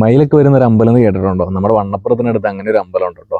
മയിലൊക്കെ വരുന്ന ഒരു അമ്പലം എന്ന് കേട്ടിട്ടുണ്ടോ? നമ്മുടെ വണ്ണപ്പുറത്തിനടുത്ത് അങ്ങനെ ഒരു അമ്പലം ഉണ്ട് കേട്ടോ.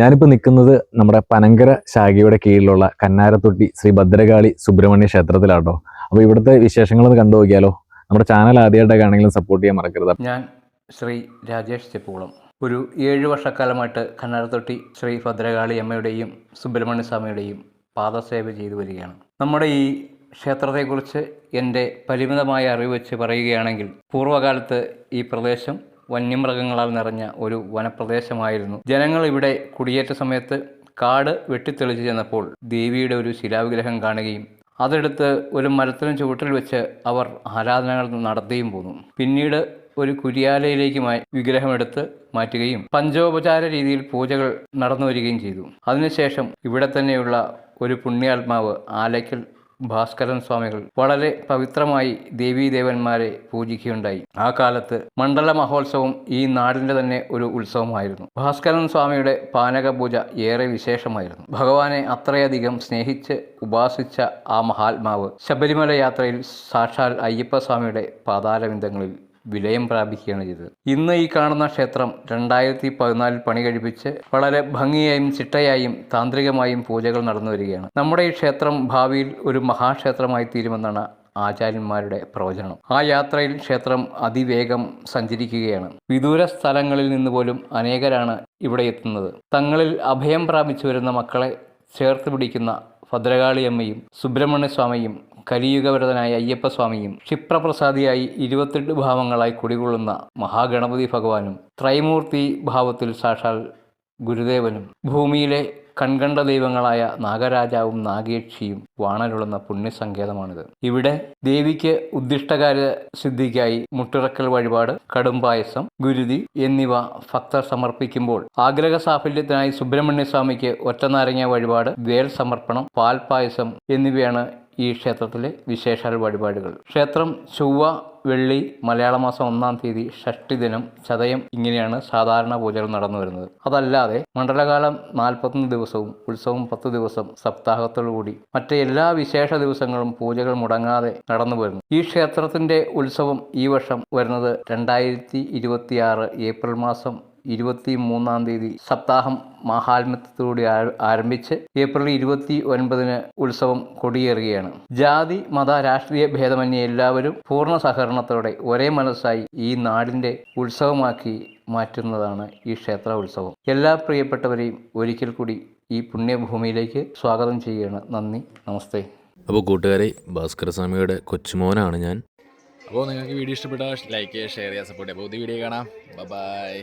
ഞാനിപ്പോൾ നിൽക്കുന്നത് നമ്മുടെ പനങ്കര ശാഖയുടെ കീഴിലുള്ള കന്നാരത്തൊട്ടി ശ്രീ ഭദ്രകാളി സുബ്രഹ്മണ്യ ക്ഷേത്രത്തിലാട്ടോ അപ്പോൾ ഇവിടുത്തെ വിശേഷങ്ങളൊന്ന് കണ്ടു നോക്കിയാലോ? നമ്മുടെ ചാനൽ ആദ്യമായിട്ടൊക്കെ ആണെങ്കിലും സപ്പോർട്ട് ചെയ്യാൻ മറക്കരുത്. ഞാൻ ശ്രീ രാജേഷ് ചെപ്പുകുളം. ഒരു ഏഴ് വർഷക്കാലമായിട്ട് കന്നാരത്തൊട്ടി ശ്രീ ഭദ്രകാളി അമ്മയുടെയും സുബ്രഹ്മണ്യ സ്വാമിയുടെയും പാദസേവ ചെയ്തു വരികയാണ്. നമ്മുടെ ഈ ക്ഷേത്രത്തെക്കുറിച്ച് എന്റെ പരിമിതമായ അറിവ് വെച്ച് പറയുകയാണെങ്കിൽ പൂർവകാലത്ത് ഈ പ്രദേശം വന്യമൃഗങ്ങളാൽ നിറഞ്ഞ ഒരു വനപ്രദേശമായിരുന്നു. ജനങ്ങൾ ഇവിടെ കുടിയേറ്റ സമയത്ത് കാട് വെട്ടിത്തെളിച്ച് ചെന്നപ്പോൾ ദേവിയുടെ ഒരു ശിലാവിഗ്രഹം കാണുകയും അതെടുത്ത് ഒരു മരത്തിനും ചുവട്ടിൽ വെച്ച് അവർ ആരാധനകൾ നടത്തുകയും പോന്നു. പിന്നീട് ഒരു കുരിയാലയിലേക്ക് വിഗ്രഹമെടുത്ത് മാറ്റുകയും പഞ്ചോപചാര രീതിയിൽ പൂജകൾ നടന്നു വരികയും ചെയ്തു. അതിനുശേഷം ഇവിടെ തന്നെയുള്ള ഒരു പുണ്യാത്മാവ് ആലയ്ക്കൽ ഭാസ്കരൻ സ്വാമികൾ വളരെ പവിത്രമായി ദേവീദേവന്മാരെ പൂജിക്കുകയുണ്ടായി. ആ കാലത്ത് മണ്ഡല മഹോത്സവം ഈ നാടിന്റെ തന്നെ ഒരു ഉത്സവമായിരുന്നു. ഭാസ്കരൻ സ്വാമിയുടെ പാനക പൂജ ഏറെ വിശേഷമായിരുന്നു. ഭഗവാനെ അത്രയധികം സ്നേഹിച്ച് ഉപാസിച്ച ആ മഹാത്മാവ് ശബരിമല യാത്രയിൽ സാക്ഷാൽ അയ്യപ്പ സ്വാമിയുടെ പാതാരവിന്ദങ്ങളിൽ വിലയം പ്രാപിക്കുകയാണ് ചെയ്തത്. ഇന്ന് ഈ കാണുന്ന ക്ഷേത്രം രണ്ടായിരത്തി പതിനാലിൽ പണി കഴിപ്പിച്ച് വളരെ ഭംഗിയായും ചിട്ടയായും താന്ത്രികമായും പൂജകൾ നടന്നു വരികയാണ്. നമ്മുടെ ഈ ക്ഷേത്രം ഭാവിയിൽ ഒരു മഹാക്ഷേത്രമായി തീരുമെന്നാണ് ആചാര്യന്മാരുടെ പ്രവചനം. ആ യാത്രയിൽ ക്ഷേത്രം അതിവേഗം സഞ്ചരിക്കുകയാണ്. വിദൂര സ്ഥലങ്ങളിൽ നിന്ന് പോലും അനേകരാണ് ഇവിടെ എത്തുന്നത്. തങ്ങളിൽ അഭയം പ്രാപിച്ചു വരുന്ന മക്കളെ ചേർത്ത് പിടിക്കുന്ന ഭദ്രകാളിയമ്മയും സുബ്രഹ്മണ്യ സ്വാമിയും കലിയുഗവരതനായ അയ്യപ്പസ്വാമിയും ക്ഷിപ്രപ്രസാദിയായി ഇരുപത്തെട്ട് ഭാവങ്ങളായി കുടികൊള്ളുന്ന മഹാഗണപതി ഭഗവാനും ത്രൈമൂർത്തി ഭാവത്തിൽ സാക്ഷാൽ ഗുരുദേവനും ഭൂമിയിലെ കൺകണ്ട ദൈവങ്ങളായ നാഗരാജാവും നാഗേക്ഷിയും വാണരുളുന്ന പുണ്യസങ്കേതമാണിത്. ഇവിടെ ദേവിക്ക് ഉദ്ദിഷ്ടകാര്യ സിദ്ധിക്കായി മുട്ടിറക്കൽ വഴിപാട് കടുംപായസം ഗുരുതി എന്നിവ ഭക്തർ സമർപ്പിക്കുമ്പോൾ ആഗ്രഹ സാഫല്യത്തിനായി സുബ്രഹ്മണ്യസ്വാമിക്ക് ഒറ്റനാരങ്ങ വഴിപാട് വേൽ സമർപ്പണം പാൽപായസം എന്നിവയാണ് ഈ ക്ഷേത്രത്തിലെ വിശേഷാൽ വഴിപാടുകൾ. ക്ഷേത്രം ചൊവ്വ വെള്ളി മലയാള മാസം ഒന്നാം തീയതി ഷഷ്ടി ദിനം ചതയം ഇങ്ങനെയാണ് സാധാരണ പൂജകൾ നടന്നു വരുന്നത്. അതല്ലാതെ മണ്ഡലകാലം നാൽപ്പത്തൊന്ന് ദിവസവും ഉത്സവം പത്ത് ദിവസം സപ്താഹത്തോടുകൂടി മറ്റ് എല്ലാ വിശേഷ ദിവസങ്ങളും പൂജകൾ മുടങ്ങാതെ നടന്നു വരുന്നു. ഈ ക്ഷേത്രത്തിന്റെ ഉത്സവം ഈ വർഷം വരുന്നത് രണ്ടായിരത്തി ഏപ്രിൽ മാസം ഇരുപത്തി മൂന്നാം തീയതി സപ്താഹം മഹാത്മ്യത്തോടെ ആരംഭിച്ച് ഏപ്രിൽ ഇരുപത്തി ഒൻപതിന് ഉത്സവം കൊടിയേറുകയാണ്. ജാതി മത രാഷ്ട്രീയ ഭേദമന്യേ എല്ലാവരും പൂർണ സഹകരണത്തോടെ ഒരേ മനസ്സായി ഈ നാടിന്റെ ഉത്സവമാക്കി മാറ്റുന്നതാണ് ഈ ക്ഷേത്ര ഉത്സവം. എല്ലാ പ്രിയപ്പെട്ടവരെയും ഒരിക്കൽ കൂടി ഈ പുണ്യഭൂമിയിലേക്ക് സ്വാഗതം ചെയ്യുകയാണ്. നന്ദി. നമസ്തേ. അപ്പോൾ കൂട്ടുകാരെ ഭാസ്കര സ്വാമിയുടെ കൊച്ചുമോനാണ് ഞാൻ. അപ്പോൾ നിങ്ങൾക്ക് വീഡിയോ ഇഷ്ടപ്പെട്ടാൽ ലൈക്ക് ചെയ്യുക ഷെയർ ചെയ്യുക സപ്പോർട്ട് ചെയ്യുക. പുതിയ വീഡിയോ കാണാം. ബൈ.